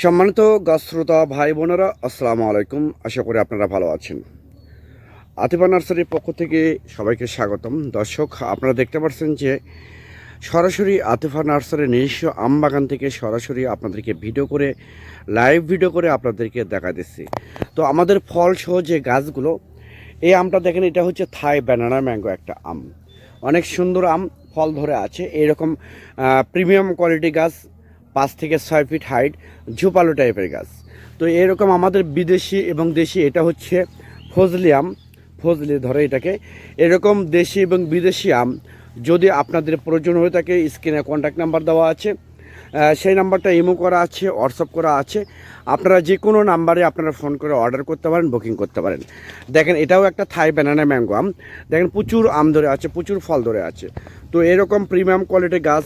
সম্মানিত গাছশ্রোতা ভাই বোনেরা, আসসালামু আলাইকুম। আশা করি আপনারা ভালো আছেন। আতিফা নার্সারির পক্ষ থেকে সবাইকে স্বাগতম। দর্শক, আপনারা দেখতে পাচ্ছেন যে সরাসরি আতিফা নার্সারির নিজস্ব আম বাগান থেকে সরাসরি আপনাদেরকে ভিডিও করে, লাইভ ভিডিও করে আপনাদেরকে দেখা দিচ্ছি। তো আমাদের ফল সহ যে গাছগুলো, এই আমটা দেখেন, এটা হচ্ছে থাই ব্যানানা ম্যাঙ্গো একটা আম। অনেক সুন্দর আম, ফল ধরে আছে। এরকম প্রিমিয়াম কোয়ালিটি গাছ পাঁচ থেকে ছয় ফিট হাইট ঝোপালো টাইপের গাছ। তো এরকম আমাদের বিদেশি এবং দেশি এটা হচ্ছে ফজলি আম। ফজলি ধরে এটাকে। এরকম দেশি এবং বিদেশি আম যদি আপনাদের প্রয়োজন হয়ে থাকে, স্ক্রিনে কন্ট্যাক্ট নাম্বার দেওয়া আছে। সেই নাম্বারটা ইমো করা আছে হোয়াটসঅ্যাপ করা আছে। আপনারা যে কোনো নাম্বারে আপনারা ফোন করে অর্ডার করতে পারেন বুকিং করতে পারেন। দেখেন, এটাও একটা থাই ব্যানানা ম্যাঙ্গো আম। দেখেন, প্রচুর আম ধরে আছে, প্রচুর ফল ধরে আছে। তো এরকম প্রিমিয়াম কোয়ালিটির গাছ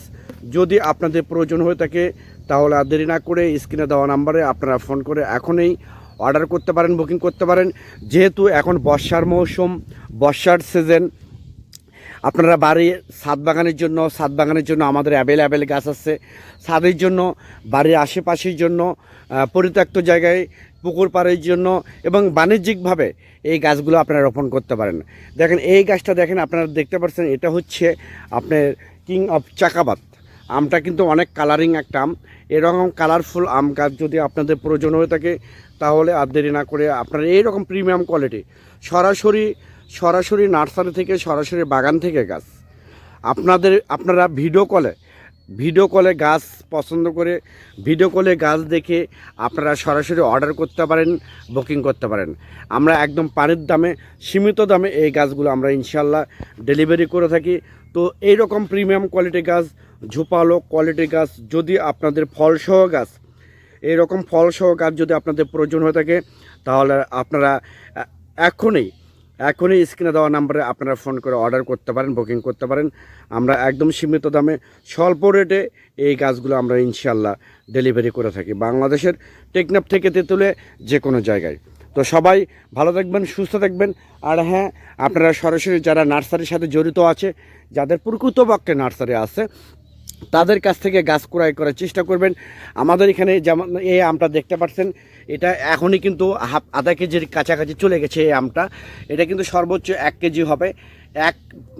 যদি আপনাদের প্রয়োজন হয়ে থাকে, তাহলে আর দেরি না করে স্ক্রিনে দেওয়া নাম্বারে আপনারা ফোন করে এখনই অর্ডার করতে পারেন বুকিং করতে পারেন। যেহেতু এখন বর্ষার মৌসুম, বর্ষার সিজন আপনারা বাড়ি, ছাদ বাগানের জন্য, ছাদ বাগানের জন্য আমাদের অ্যাভেলেবেল গাছ আছে। ছাদের জন্য, বাড়ির আশেপাশের জন্য পরিত্যক্ত জায়গায়, পুকুর পাড়ের জন্য এবং বাণিজ্যিকভাবে এই গাছগুলো আপনারা রোপণ করতে পারেন। দেখেন, এই গাছটা দেখেন, আপনারা দেখতে পাচ্ছেন, এটা হচ্ছে আপনার কিং অফ চাকাবাত আমটা কিন্তু অনেক কালারিং একটা আম। এরকম কালারফুল আম গাছ যদি আপনাদের প্রয়োজন হয়ে থাকে, তাহলে আর দেরি না করে আপনারা এইরকম প্রিমিয়াম কোয়ালিটি সরাসরি সরাসরি নার্সারি থেকে, সরাসরি বাগান থেকে গাছ। আপনাদের, আপনারা ভিডিও কলে ভিডিও কলে গাছ পছন্দ করে ভিডিও কলে গাছ দেখে আপনারা সরাসরি অর্ডার করতে পারেন বুকিং করতে পারেন। আমরা একদম পানির দামে, সীমিত দামে এই গাছগুলো আমরা ইনশাল্লাহ ডেলিভারি করে থাকি। তো এই রকম প্রিমিয়াম কোয়ালিটি গাছ, ঝোপালো কোয়ালিটি গাছ, যদি আপনাদের ফলসহ গাছ এই এরকম ফলসহ গাছ যদি আপনাদের প্রয়োজন হয়ে থাকে, তাহলে আপনারা, এখনই এখনই স্ক্রিনে দেওয়া নাম্বারে আপনারা ফোন করে অর্ডার করতে পারেন, বুকিং করতে পারেন। আমরা একদম সীমিত দামে স্বল্প রেটে এই গাছগুলো আমরা ইনশাল্লাহ ডেলিভারি করে থাকি বাংলাদেশের টেকনাফ থেকে তেঁতুলে যে কোনো জায়গায়। তো সবাই ভালো থাকবেন, সুস্থ থাকবেন। আর হ্যাঁ আপনারা সরাসরি যারা নার্সারির সাথে জড়িত আছে, যাদের প্রকৃতপক্ষে নার্সারি আছে তাদের কাছ থেকে গাছ ক্রয় করার চেষ্টা করবেন। আমাদের এখানে যেমন এই আমটা দেখতে পাচ্ছেন, এটা এখনই কিন্তু হাফ আধা কেজির কাছাকাছি চলে গেছে এই আমটা। এটা কিন্তু সর্বোচ্চ এক কেজি হবে, এক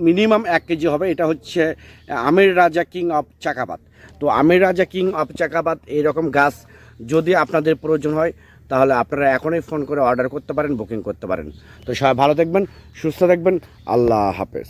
মিনিমাম এক কেজি হবে। এটা হচ্ছে আমের রাজা কিং অফ চাকাবাদ তো আমের রাজা কিং অফ চাকাবাদ এইরকম গাছ যদি আপনাদের প্রয়োজন হয়, তাহলে আপনারা এখনই ফোন করে অর্ডার করতে পারেন, বুকিং করতে পারেন। তো সবাই ভালো থাকবেন, সুস্থ থাকবেন, আল্লাহ হাফেজ।